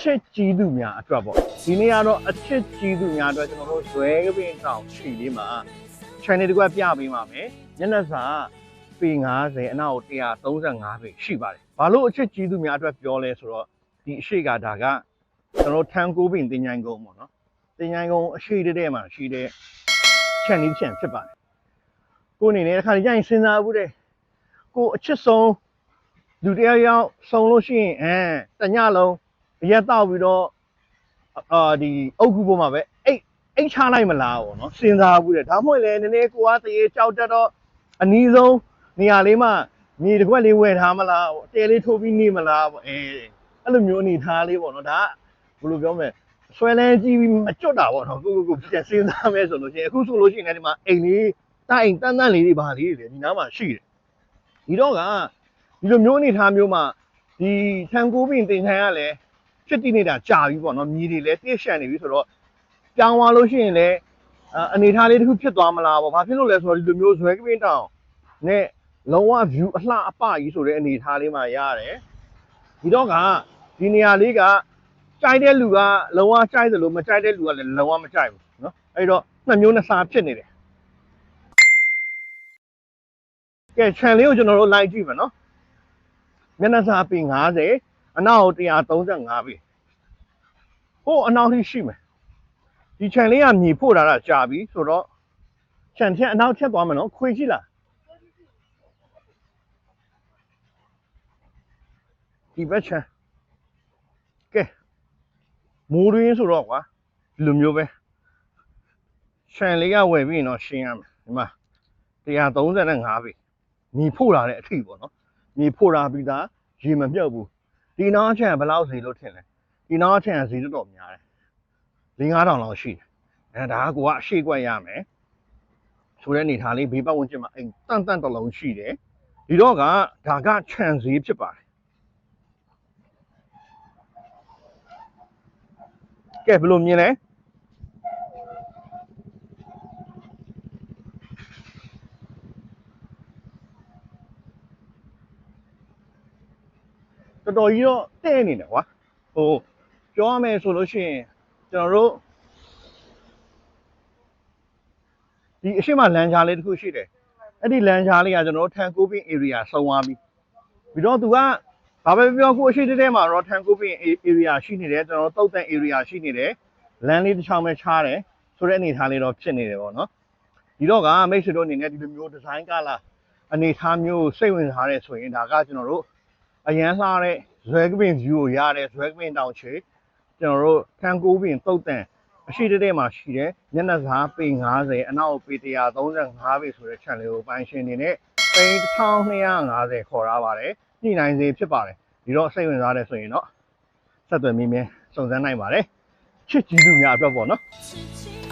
ချစ်ကြီးသူများအတွက်ပေါ့ဒီနေ့ကတော့အချစ်ကြီးသူများအတွက်ကျွန်တော်တို့ဇွဲကပင်တောင်ခြေလေးမှာ channel တစ်ခုပြပေးပါမယ်ညနေစာပေ90အနောက်135ပေရှိပါတယ်ဘာလို့အချစ်ကြီးသူများအတွက်ပြောလဲဆိုတော့ဒီအရှိကဒါကကျွန်တော်ထန်ကိုပင်တင်ញိုင်းကုန်းပေါ့နော်တင်ញိုင်းကုန်းအရှိတဲ့တဲ့မှာရှိတဲ့ channel ချန်ဖြစ်ပါတယ်ကိုအနေနဲ့တစ်ခါကြရင်စဉ်းစားဘူးတဲ့ကိုအချစ်ဆုံးလူတစ်ယောက်ယောက်ဆုံလို့ရှိရင်အဲတညလုံး အရက်တောက်ပြီးတော့အာဒီအုတ်ကူပေါ်မှာပဲအိတ်အိတ်ချလိုက်မလားပေါ့နော်စဉ်းစားဘူးတဲ့ဒါမှမဟုတ်လေနည်းနည်းကိုကတရေကြောက်တတ်တော့အနီးဆုံးနေရာလေးမှာမြေတစ်ခွက်လေးဝယ်ထားမလားပေါ့တဲလေးထိုးပြီးနေမလားပေါ့အဲအဲ့လိုမျိုးအနေထားလေးပေါ့နော်ဒါကဘယ်လိုပြောမလဲဆွဲလန်းကြည့်ပြီးမကြွတ်တာပေါ့နော်ကိုကိုကိုပြန်စဉ်းစားမယ်ဆိုလို့ရှိရင်အခုဆိုလို့ရှိရင်လည်းဒီမှာအိမ်လေးတာအိမ်တန်းတန်းလေးတွေပါလေးတွေဒီနားမှာရှိတယ်ဒီတော့ကဒီလိုမျိုးအနေထားမျိုးမှာဒီထန်ကိုပင်တင်ထိုင်ရလဲ ဖြစ်တည်နေတာကြာပြီပေါ့နော်မြေတွေလည်းတိရှန်နေပြီဆိုတော့ပြောင်းသွားလို့ရှိရင်လည်းအာအနေထားလေးတစ်ခုဖြစ်သွားမလားပေါ့ဘာဖြစ်လို့လဲဆိုတော့ဒီလိုမျိုးဇွဲကပင်တောင်နဲ့လုံးဝ view အလှအပကြီးဆိုတဲ့အနေထားလေးမှာရတယ်ဒီတော့ကဒီနေရာလေးကကြိုက်တဲ့လူကလုံးဝကြိုက်တယ်လို့မကြိုက်တဲ့လူကလည်းလုံးဝမကြိုက်ဘူးเนาะအဲ့တော့နှစ်မျိုးနှစ်စားဖြစ်နေတယ်ကဲ channel လေးကိုကျွန်တော်တို့ like ကြည့်မယ်เนาะမျက်နှာစာပေ90 အနောက်135ပြီဟိုအနောက်ထိရှိမယ်ဒီ chain လေးကမြေဖို့တာတော့ကြာပြီဆိုတော့ chain ထက်အနောက်ထက်သွားမယ်နော်ခွေရှိလားဒီဘက် chain ကဲမိုးရင်းဆိုတော့ကွာဒီလိုမျိုးပဲ chain လေးကဝယ်ပြီးရင်တော့ရှင်းရမယ်ဒီမှာ135ပြီမြေဖို့လာတဲ့အထိပေါ့နော်မြေဖို့လာပြီးသားရေမမြုပ်ဘူး ဒီနောက်ချန်ဘယ်လောက်ဈေးလို့ထင်လဲဒီနောက်ချန်ဈေးတော်တော်များတယ်၄9000လောက်ရှိတယ်အဲဒါကကိုကအရှိကွက်ရမယ်ဆိုတဲ့အနေထားလေးဘေးပတ်ဝန်းကျင်မှာအိမ်တန့်တန့်တစ်လုံးရှိတယ်ဒီတော့ကဒါကချန်ဈေးဖြစ်ပါတယ်ကဲဘယ်လိုမြင်လဲ တော်တော်ကြီးတော့တဲ့နေတယ်ကွာဟိုပြောရမယ်ဆိုလို့ရှိရင်ကျွန်တော်တို့ဒီအရှိမလန်ချာလေးတစ်ခုရှိတယ်အဲ့ဒီလန်ချာလေးကကျွန်တော်တို့ထန်ကိုပင် area စုံသွားပြီပြီးတော့သူကဘာပဲပြောကိုအရှိတဲတဲမှာတော့ထန်ကိုပင် area ရှိနေတယ်ကျွန်တော်တို့တုတ်တန် area ရှိနေတယ်လမ်းလေးတစ်ချောင်းပဲချားတယ်ဆိုတဲ့အနေထားလေးတော့ဖြစ်နေတယ်ပေါ့နော်ဒီတော့ကမိတ်ဆွေတို့အနေနဲ့ဒီလိုမျိုးဒီဇိုင်းကလာအနေထားမျိုးစိတ်ဝင်စားရဲဆိုရင်ဒါကကျွန်တော်တို့ အရန်လှတဲ့ဇွဲကပင် view ကိုရတဲ့ဇွဲကပင်တောင်ချေကျွန်တော်တို့ခန်းကိုပင်တုတ်တန်အရှိတဲ့တဲ့မှာရှိတယ်မျက်နှာစာပေ90အနောက်ပေ135ပေဆိုတဲ့ channel ကိုပိုင်ရှင်နေနဲ့ပေ1250ခေါ်ရပါတယ်ညှိနှိုင်းစေဖြစ်ပါတယ်ဒီတော့စိတ်ဝင်စားတယ်ဆိုရင်တော့ဆက်သွယ်မိမြဲစုံစမ်းနိုင်ပါတယ်ချစ်ကြည့်သူများအတွက်ပေါ့နော်ချစ်ချစ်